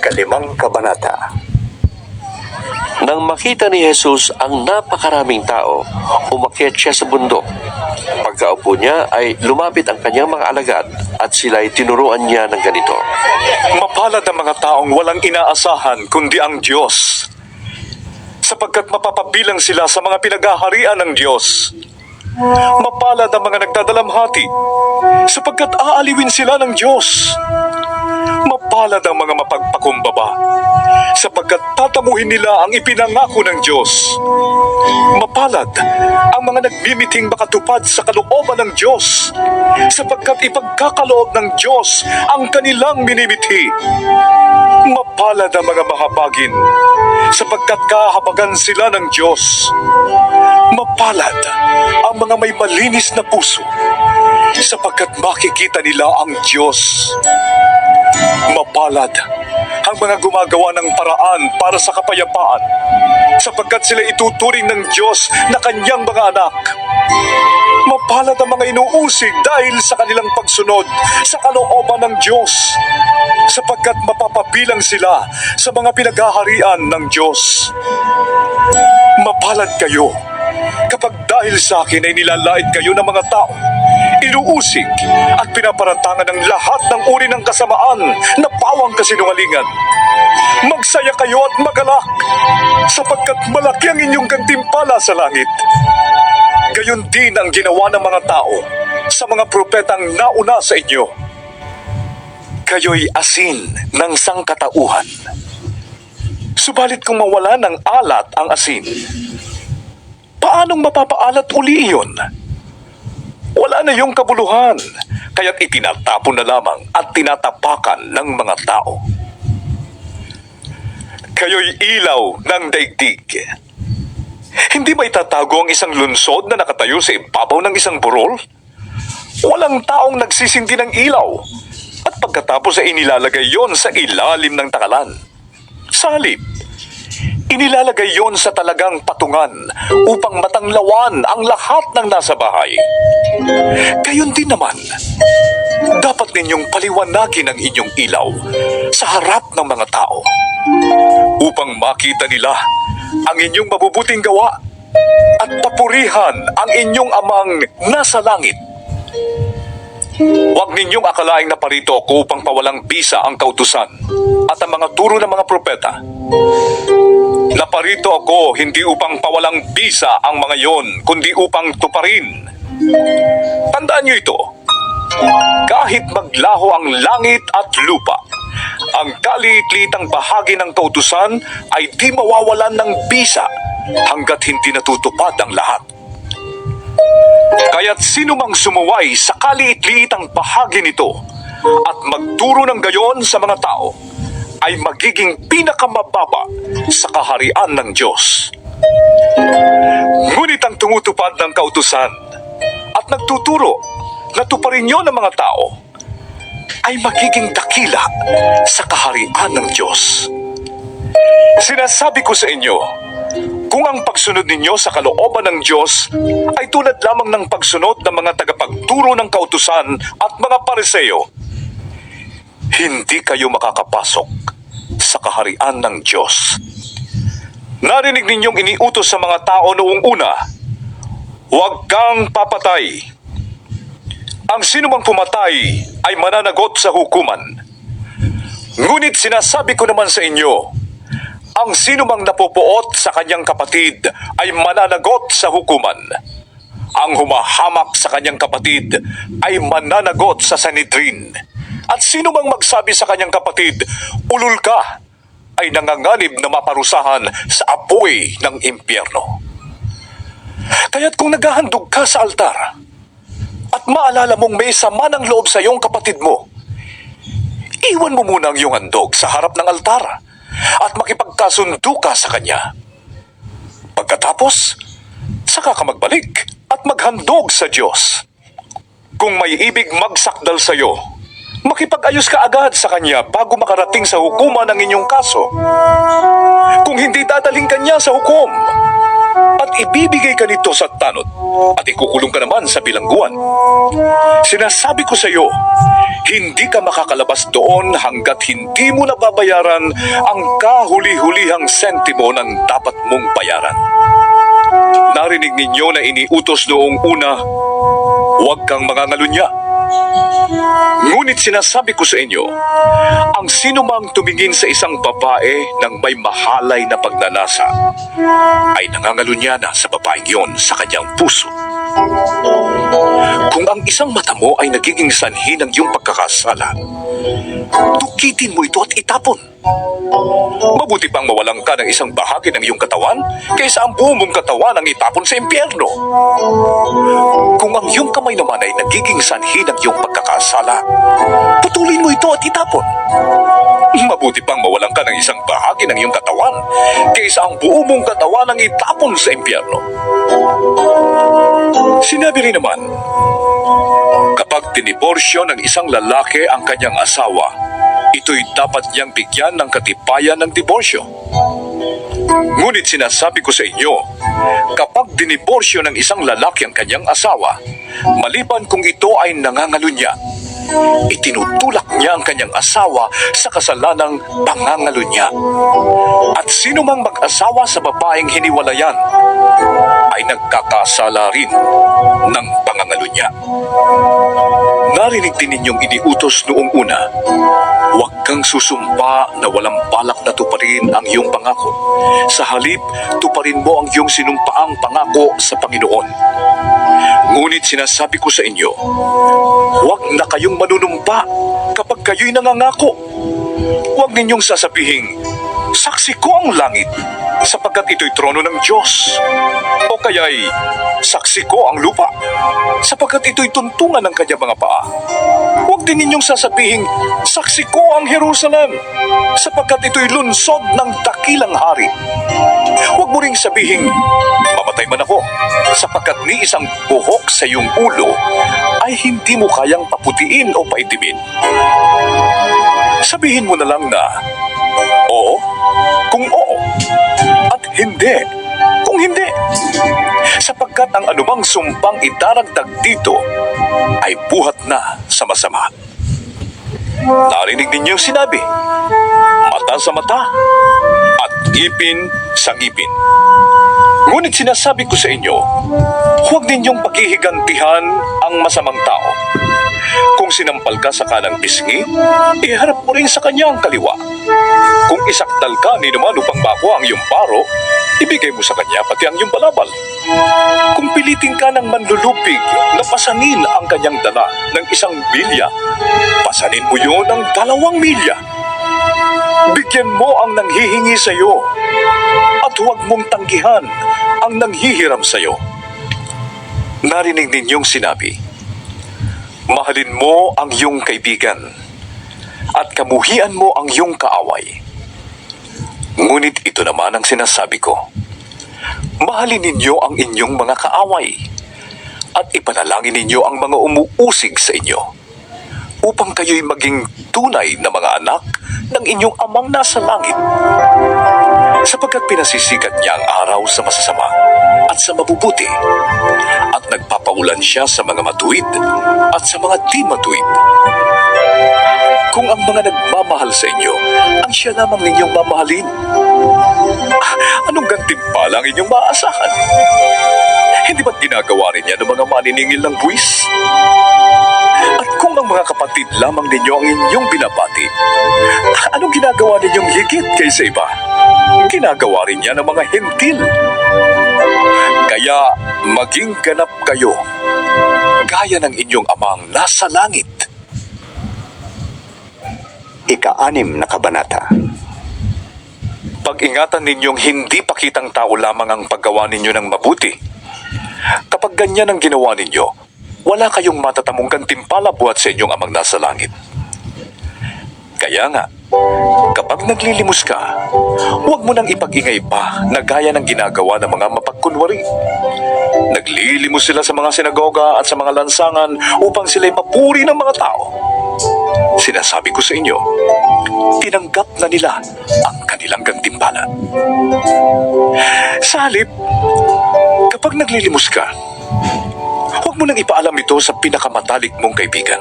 ikalimang kabanata. Nang makita ni Jesus ang napakaraming tao, umakyat siya sa bundok. Pagkaupo niya ay lumapit ang kanyang mga alagad at sila ay tinuruan niya ng ganito. Mapalad ang mga taong walang inaasahan kundi ang Diyos. Sapagkat mapapabilang sila sa mga pinagaharian ng Diyos. Mapalad ang mga nagdadalamhati sapagkat aaliwin sila ng Diyos. Mapalad ang mga mapagpakumbaba sapagkat tatamuhin nila ang ipinangako ng Diyos. Mapalad ang mga nagmimiting makatupad sa kalooban ng Diyos sapagkat ipagkakaloob ng Diyos ang kanilang minimiti. Mapalad ang mga mahabagin sapagkat kahabagan sila ng Diyos. Mapalad ang mga may malinis na puso sapagkat makikita nila ang Diyos. Mapalad ang mga gumagawa ng paraan para sa kapayapaan sapagkat sila ituturing ng Diyos na kanyang mga anak. Mapalad ang mga inuusig dahil sa kanilang pagsunod sa kalooban ng Diyos sapagkat mapapabilang sila sa mga pinaghaharian ng Diyos. Mapalad kayo kapag dahil sa akin ay nilalait kayo ng mga tao, inuusig at pinaparatangan ng lahat ng uri ng kasamaan na pawang kasinungalingan. Magsaya kayo at magalak sapagkat malaki ang inyong gantimpala sa langit. Gayon din ang ginawa ng mga tao sa mga propetang nauna sa inyo. Kayo'y asin ng sangkatauhan. Subalit kung mawala ng alat ang asin, paanong mapapaalat uli iyon? Wala na yung kabuluhan, kaya't itinatapon na lamang at tinatapakan ng mga tao. Kayo'y ilaw ng daigdig. Hindi ba itatago ang isang lunsod na nakatayo sa ibabaw ng isang burol? Walang taong nagsisindi ng ilaw at pagkatapos ay inilalagay yon sa ilalim ng takalan. Sa halip, inilalagay yon sa talagang patungan upang matanglawan ang lahat ng nasa bahay. Gayon din naman, dapat ninyong paliwanagin ang inyong ilaw sa harap ng mga tao upang makita nila ang inyong mabubuting gawa at papurihan ang inyong amang nasa langit. Huwag ninyong akalaing naparito ako upang pawalang bisa ang kautusan at ang mga turo ng mga propeta. Naparito ako hindi upang pawalang bisa ang mga yon, kundi upang tuparin. Tandaan niyo ito. Kahit maglaho ang langit at lupa, ang kaliit-litang bahagi ng kautusan ay di mawawalan ng bisa hanggat hindi natutupad ang lahat. Kaya't sino mang sumuway sa kaliit-liitang bahagi nito at magturo ng gayon sa mga tao ay magiging pinakamababa sa kaharian ng Diyos. Ngunit ang tumutupad ng kautusan at nagtuturo na tuparin nyo ng mga tao ay magiging dakila sa kaharian ng Diyos. Sinasabi ko sa inyo, kung ang pagsunod ninyo sa kalooban ng Diyos ay tulad lamang ng pagsunod ng mga tagapagturo ng kautusan at mga pareseyo, hindi kayo makakapasok sa kaharian ng Diyos. Narinig ninyong iniutos sa mga tao noong una, huwag kang papatay. Ang sinumang pumatay ay mananagot sa hukuman. Ngunit sinasabi ko naman sa inyo, ang sinumang napupuot sa kanyang kapatid ay mananagot sa hukuman. Ang humahamak sa kanyang kapatid ay mananagot sa Sanhedrin. At sino mang magsabi sa kanyang kapatid, ulul ka, ay nanganganib na maparusahan sa apoy ng impyerno. Kaya't kung naghahandog ka sa altar, at maalala mong may sama ng loob sa iyong kapatid mo, iwan mo muna ang iyong handog sa harap ng altar at makipagkasundo ka sa kanya. Pagkatapos, saka ka magbalik at maghandog sa Diyos. Kung may ibig magsakdal sa iyo, makipag-ayos ka agad sa kanya bago makarating sa hukuman ng inyong kaso. Kung hindi dadaling kanya sa hukom, at ibibigay ka nito sa tanod at ikukulong ka naman sa bilangguan. Sinasabi ko sa iyo, hindi ka makakalabas doon hanggat hindi mo nababayaran ang kahuli-hulihang sentimo ng dapat mong bayaran. Narinig ninyo na iniutos noong una, huwag kang mangangalunya. Ngunit sinasabi ko sa inyo, ang sino mang tumingin sa isang babae ng may mahalay na pagnanasa, ay nangangalunya na sa babaeng yon sa kanyang puso. Kung ang isang mata mo ay nagiging sanhi ng iyong pagkakasala, tukitin mo ito at itapon. Mabuti pang mawalan ka ng isang bahagi ng iyong katawan kaysa ang buong mong katawan ang itapon sa impyerno. Kung ang iyong kamay naman ay nagiging sanhi ng iyong pagkakasala, putulin mo ito at itapon. Mabuti pang mawalan ka ng isang bahagi ng iyong katawan kaysa ang buong mong katawan ang itapon sa impyerno. Sinabi rin naman, kapag diniborsyo ng isang lalaki ang kanyang asawa, ito'y dapat niyang bigyan ng katibayan ng diborsyo. Ngunit sinasabi ko sa inyo, kapag diniborsyo ng isang lalaki ang kanyang asawa, maliban kung ito ay nangangalunya, itinutulak niya ang kanyang asawa sa kasalanang pangangalunya. At sino mang mag-asawa sa babaeng hiniwalayan, ay nagkakasala rin ng pangangalunya. Narinig din ninyong iniutos noong una, huwag kang susumpa na walang balak na tuparin ang iyong pangako. Sa halip, tuparin mo ang iyong sinumpaang pangako sa Panginoon. Ngunit sinasabi ko sa inyo, huwag na kayong manunumpa kapag kayo'y nangangako. Huwag ninyong sasabihing, saksi ko ang langit sapagkat ito'y trono ng Diyos. O kaya'y saksi ko ang lupa sapagkat ito'y tuntungan ng kanyang mga paa. Huwag din ninyong sasabihing, saksi ko ang Jerusalem sapagkat ito'y lunsod ng dakilang hari. Huwag mo ring sabihing, mamatay man ako sapagkat ni isang buhok sa iyong ulo ay hindi mo kayang paputiin o paitimin. Sabihin mo na lang na, oo, kung oo, hindi, kung hindi. Sapagkat ang anumang sumpang idaragdag dito ay buhat na sa masama. Narinig ninyo sinabi, mata sa mata at ngipin sa ngipin. Ngunit sinasabi ko sa inyo, huwag ninyong paghihigantihan ang masamang tao. Kung sinampal ka sa kanang pisngi, iharap mo rin sa kanya ang kaliwa. Kung isaktal ka ni naman upang makuha ang iyong paro, ibigay mo sa kanya pati ang iyong balabal. Kung pilitin ka ng manlulupig na pasanin ang kanyang dala ng isang milya, pasanin mo yun ng dalawang milya. Bigyan mo ang nanghihingi sa iyo at huwag mong tanggihan ang nanghihiram sa iyo. Narinig ninyong sinabi, Mahalin mo ang iyong kaibigan at kamuhian mo ang iyong kaaway. Ngunit ito naman ang sinasabi ko. Mahalin ninyo ang inyong mga kaaway at ipanalangin ninyo ang mga umuusig sa inyo upang kayo'y maging tunay na mga anak ng inyong amang nasa langit. Sapagkat pinasisikat niya ang araw sa masasama at sa mabubuti at nagpapaulan siya sa mga matuwid at sa mga di matuwid. Kung ang mga nagmamahal sa inyo, ang siya lamang ninyong mamahalin, ah, anong gantimpala ang inyong maaasahan? Hindi ba't ginagawa rin niya ng mga maniningil ng buwis? At kung ang mga kapatid lamang ninyo ang inyong binabati, anong ginagawa ninyong higit kaysa iba? Ginagawa rin niya ng mga hentil. Kaya maging ganap kayo, gaya ng inyong amang nasa langit. Ika-anim na kabanata. Pag-ingatan ninyong hindi pakitang tao lamang ang paggawa ninyo ng mabuti. Kapag ganyan ang ginawa ninyo, wala kayong matatamong gantimpala buhat sa inyong amang nasa langit. Kaya nga, kapag naglilimos ka, huwag mo nang ipag-ingay pa na gaya ng ginagawa ng mga mapagkunwari. Naglilimos sila sa mga sinagoga at sa mga lansangan upang sila'y papuri ng mga tao. Sinasabi ko sa inyo, tinanggap na nila ang kanilang gantimpala. Sa kapag naglilimos ka, huwag mo nang ipaalam ito sa pinakamatalik mong kaibigan.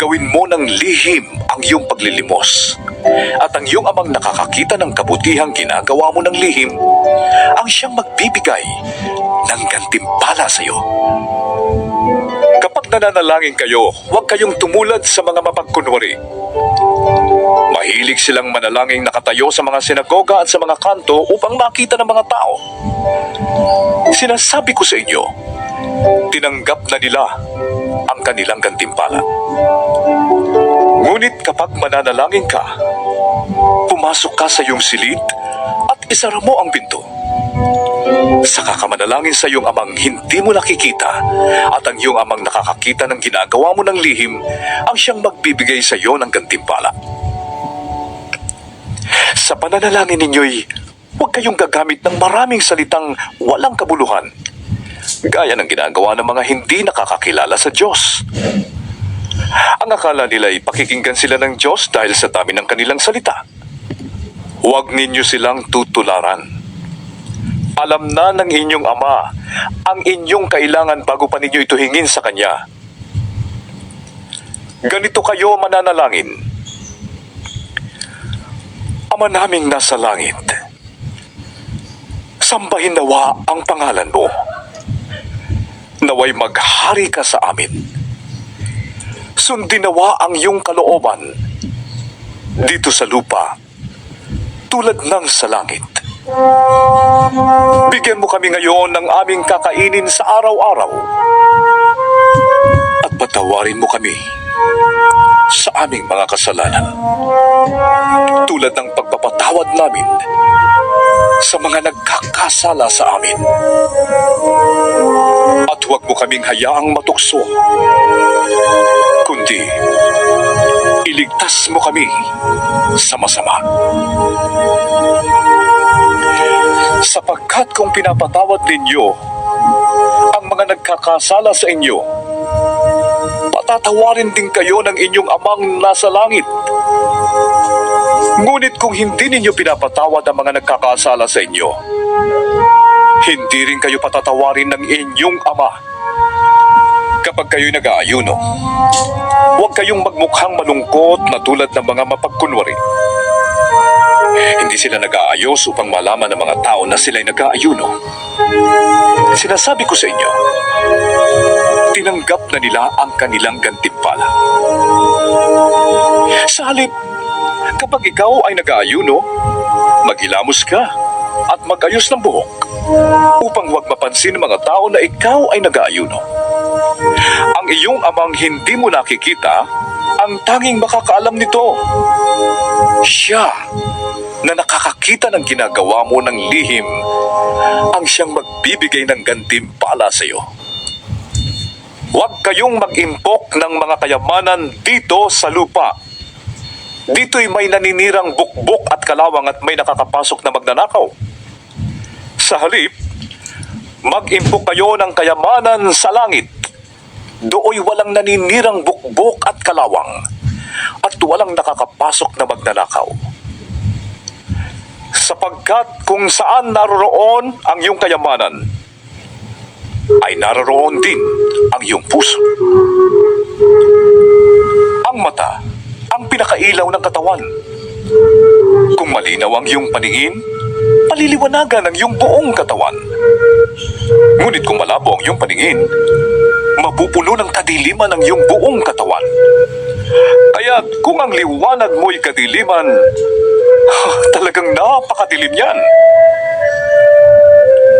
Gawin mo ng lihim ang iyong paglilimos. At ang iyong amang nakakakita ng kabutihang ginagawa mo ng lihim, ang siyang magbibigay ng gantimpala sa iyo. Kapag nananalangin kayo, huwag kayong tumulad sa mga mapagkunwari. Mahilig silang manalangin nakatayo sa mga sinagoga at sa mga kanto upang makita ng mga tao. Sinasabi ko sa inyo, tinanggap na nila ang kanilang gantimpala. Ngunit kapag mananalangin ka, pumasok ka sa iyong silid at isara mo ang pinto. Saka ka manalangin sa iyong amang hindi mo nakikita at ang iyong amang nakakakita ng ginagawa mo ng lihim ang siyang magbibigay sa iyo ng gantimpala. Sa pananalangin ninyo'y huwag kayong gagamit ng maraming salitang walang kabuluhan gaya ng ginagawa ng mga hindi nakakakilala sa Diyos. Ang akala nila ay pakikinggan sila ng Diyos dahil sa dami ng kanilang salita. Huwag ninyo silang tutularan. Alam na ng inyong ama ang inyong kailangan bago pa ninyo ito hingin sa Kanya. Ganito kayo mananalangin. Ama naming nasa langit, sambahin nawa ang pangalan mo. Naway maghari ka sa amin. Sundin ang iyong kalooban dito sa lupa tulad ng sa langit. Bigyan mo kami ngayon ng aming kakainin sa araw-araw at patawarin mo kami sa aming mga kasalanan tulad ng pagpapatawad namin sa mga nagkakasala sa amin. At huwag mo kaming hayaang matukso, kundi iligtas mo kami sa masama. Sapagkat kung pinapatawad ninyo ang mga nagkakasala sa inyo, patatawarin din kayo ng inyong amang nasa langit. Ngunit kung hindi ninyo pinapatawad ang mga nagkakasala sa inyo, hindi rin kayo patatawarin ng inyong ama. Kapag kayo'y nag-aayuno, huwag kayong magmukhang malungkot na tulad ng mga mapagkunwari. Hindi sila nag-aayos upang malaman ng mga tao na sila'y nag-aayuno. Sinasabi ko sa inyo, tinanggap na nila ang kanilang gantimpala. Sa halip, kapag ikaw ay nag-aayuno, maghilamos ka at magayos ng buhok upang huwag mapansin ng mga tao na ikaw ay nag-aayuno. Ang iyong amang hindi mo nakikita, ang tanging makakaalam nito. Siya na nakakakita ng ginagawa mo ng lihim, ang siyang magbibigay ng gantimpala sa iyo. Huwag kayong mag-impok ng mga kayamanan dito sa lupa. Dito'y may naninirang bukbok at kalawang at may nakakapasok na magnanakaw. Sa halip, mag-impok kayo ng kayamanan sa langit. Dooy walang naninirang bukbok at kalawang at walang nakakapasok na magnanakaw. Sapagkat kung saan naroroon ang iyong kayamanan, ay naroroon din ang iyong puso. Ang mata, ang pinakailaw ng katawan. Kung malinaw ang iyong paningin, paliliwanagan ang iyong buong katawan. Ngunit kung malabo ang iyong paningin, mapupuno ng kadiliman ang iyong buong katawan. Kaya kung ang liwanag mo'y kadiliman, talagang napakadilim yan.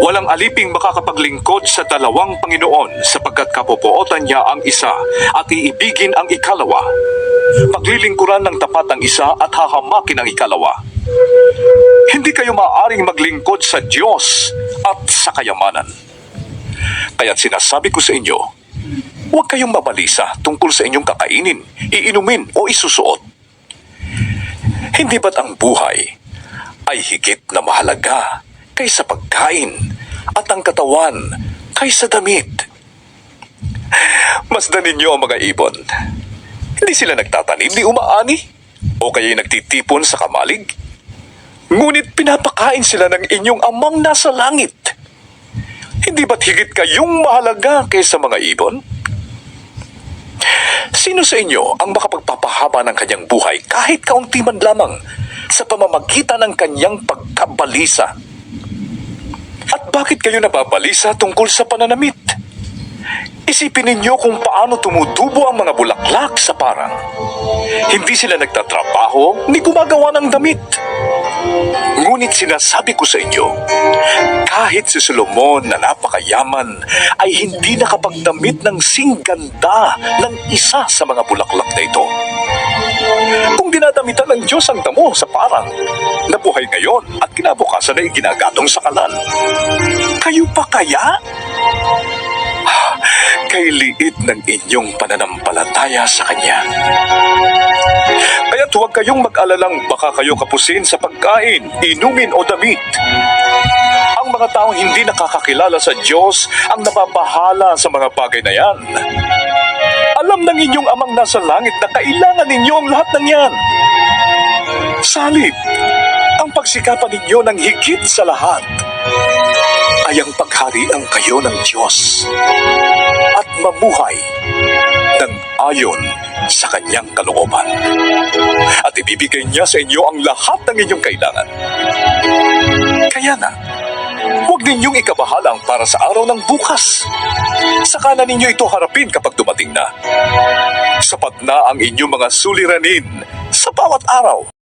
Walang aliping makakapaglingkod sa dalawang Panginoon sapagkat kapopuotan niya ang isa at iibigin ang ikalawa. Paglilingkuran ng tapat ang isa at hahamakin ang ikalawa. Hindi kayo maaaring maglingkod sa Diyos at sa kayamanan. Kaya't sinasabi ko sa inyo, huwag kayong mabalisa tungkol sa inyong kakainin, iinumin o isusuot. Hindi ba't ang buhay ay higit na mahalaga kaysa pagkain at ang katawan kaysa damit? Masdan ninyo ang mga ibon. Hindi sila nagtatanim ni umaani O kaya'y nagtitipon sa kamalig? Ngunit pinapakain sila ng inyong amang nasa langit. Hindi ba't higit kayong mahalaga kaysa mga ibon? Sino sa inyo ang makapagpapahaba ng kanyang buhay kahit kaunti man lamang sa pamamagitan ng kanyang pagkabalisa? At bakit kayo nababalisa tungkol sa pananamit? Isipin ninyo kung paano tumutubo ang mga bulaklak sa parang. Hindi sila nagtatrabaho ni gumagawa ng damit. Ngunit sinasabi ko sa inyo, kahit si Solomon na napakayaman ay hindi nakapagdamit ng singganda ng isa sa mga bulaklak na ito. Kung dinadamitan ng Diyos ang damo sa parang, na buhay ngayon at kinabukasan ay ginagatong sa kalan, kayo pa kaya? Kay liit ng inyong pananampalataya sa Kanya. Kaya't huwag kayong mag-alalang baka kayo kapusin sa pagkain, inumin o damit. Ang mga taong hindi nakakakilala sa Diyos ang napapahala sa mga bagay na yan. Alam ng inyong amang nasa langit na kailangan ninyo ang lahat ng yan. Salip, ang pagsikapan ninyo ng higit sa lahat ay ang pagharian kayo ng Diyos at mamuhay ng ayon sa kanyang kalooban. At ibibigay niya sa inyo ang lahat ng inyong kailangan. Kaya nga, huwag ninyong ikabahalang para sa araw ng bukas. Saka na ninyo ito harapin kapag dumating na. Sapat na ang inyong mga suliranin sa bawat araw.